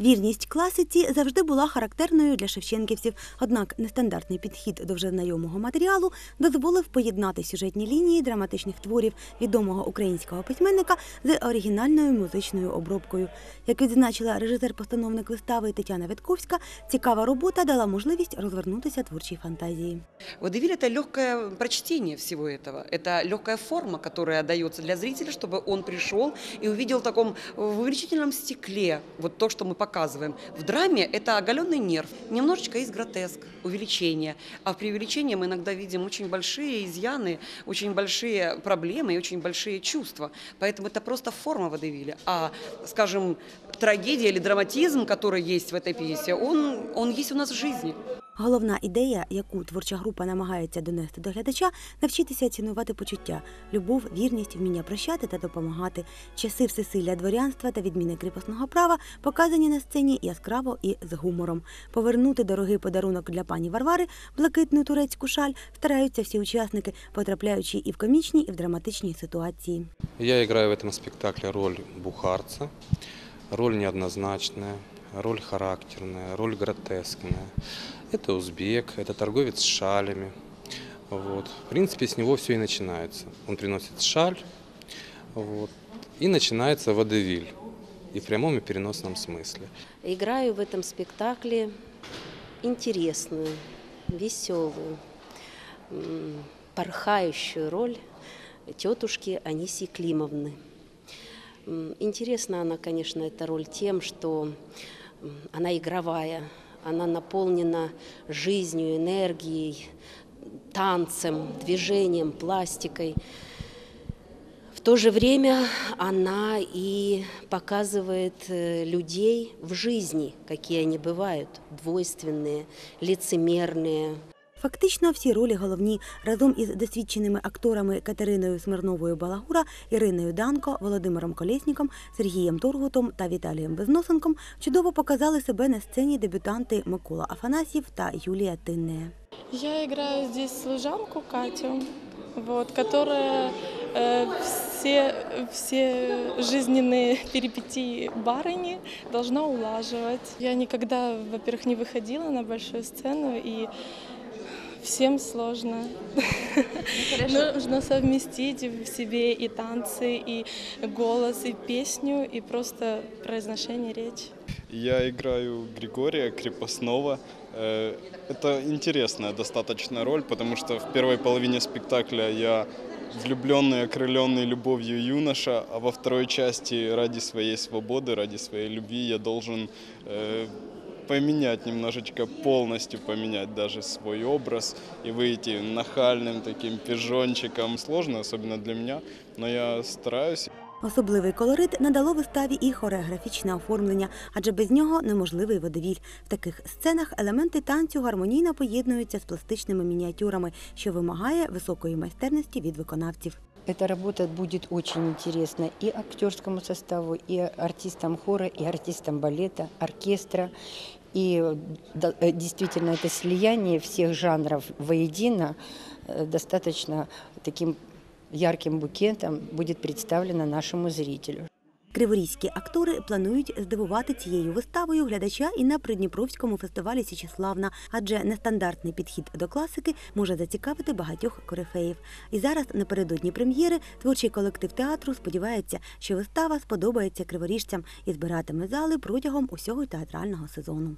Вірність класиці завжди була характерною для шевченківців, однак нестандартний підхід до вже знайомого матеріалу дозволив поєднати сюжетні лінії драматичних творів відомого українського письменника з оригінальною музичною обробкою. Як відзначила режисер-постановник вистави Тетяна Витковська, цікава робота дала можливість розвернутися творчій фантазії. Водевиль – это легкое прочтение всего этого. Это легкая форма, которая дается для зрителя, чтобы он пришел и увидел в таком в увеличительном стекле вот то, что мы показываем. В драме это оголенный нерв. Немножечко есть гротеск, увеличение. А в преувеличении мы иногда видим очень большие изъяны, очень большие проблемы и очень большие чувства. Поэтому это просто форма водевиля. А, скажем, трагедия или драматизм, который есть в этой пьесе, он, он есть у нас в жизни. Головна ідея, яку творча група намагається донести до глядача, навчитися цінувати почуття, любов, вірність, вміння прощати та допомагати. Часи всесилля дворянства та відміни кріпосного права показані на сцені яскраво і з гумором. Повернути дорогий подарунок для пані Варвари, блакитну турецьку шаль, стараються всі учасники, потрапляючи і в комічні, і в драматичні ситуації. Я играю в этом спектакле роль бухарца, роль неоднозначная, роль характерная, роль гротескная. Это узбек, это торговец шалями. Вот. В принципе, с него все и начинается. Он приносит шаль, вот, и начинается водевиль. И в прямом и переносном смысле. Играю в этом спектакле интересную, веселую, порхающую роль тетушки Анисии Климовны. Интересна она, конечно, эта роль тем, что она игровая, она наполнена жизнью, энергией, танцем, движением, пластикой. В то же время она и показывает э, людей в жизни, какие они бывают, двойственные, лицемерные, Фактично всі ролі головні разом із досвідченими акторами Катериною Смирновою Балагура, Іриною Данко, Володимиром Колєсніком, Сергієм Торгутом та Віталієм Безносенком чудово показали себе на сцені дебютанти Микола Афанасьєв та Юлія Тинне. Я играю здесь служанку Катю, вот, которая э, все, все жизненные перипетии барыни должна улаживать. Я никогда, во-первых, не выходила на большую сцену, и всем сложно. Нужно совместить в себе и танцы, и голос, и песню, и просто произношение речи. Я играю Григория Крепостного. Э, Это интересная достаточно роль, потому что в первой половине спектакля я влюбленный, окрыленный любовью юноша, а во второй части ради своей свободы, ради своей любви я должен э, поменять немножечко, полностью поменять даже свой образ и выйти нахальным таким пижончиком. Сложно, особенно для меня, но я стараюсь. Особливий колорит надало виставі і хореографічне оформлення, адже без нього неможливий водевіль. В таких сценах елементи танцю гармонійно поєднуються з пластичними мініатюрами, що вимагає високої майстерності від виконавців. Эта работа будет очень интересна и актерскому составу, и артистам хора, и артистам балета, оркестра. И э, да- э, действительно это слияние всех жанров воедино э, достаточно таким ярким букетом будет представлено нашему зрителю. Криворізькі актори планують здивувати цією виставою глядача і на Придніпровському фестивалі Січеславна, адже нестандартний підхід до класики може зацікавити багатьох корифеїв. І зараз напередодні прем'єри творчий колектив театру сподівається, що вистава сподобається криворіжцям і збиратиме зали протягом усього театрального сезону.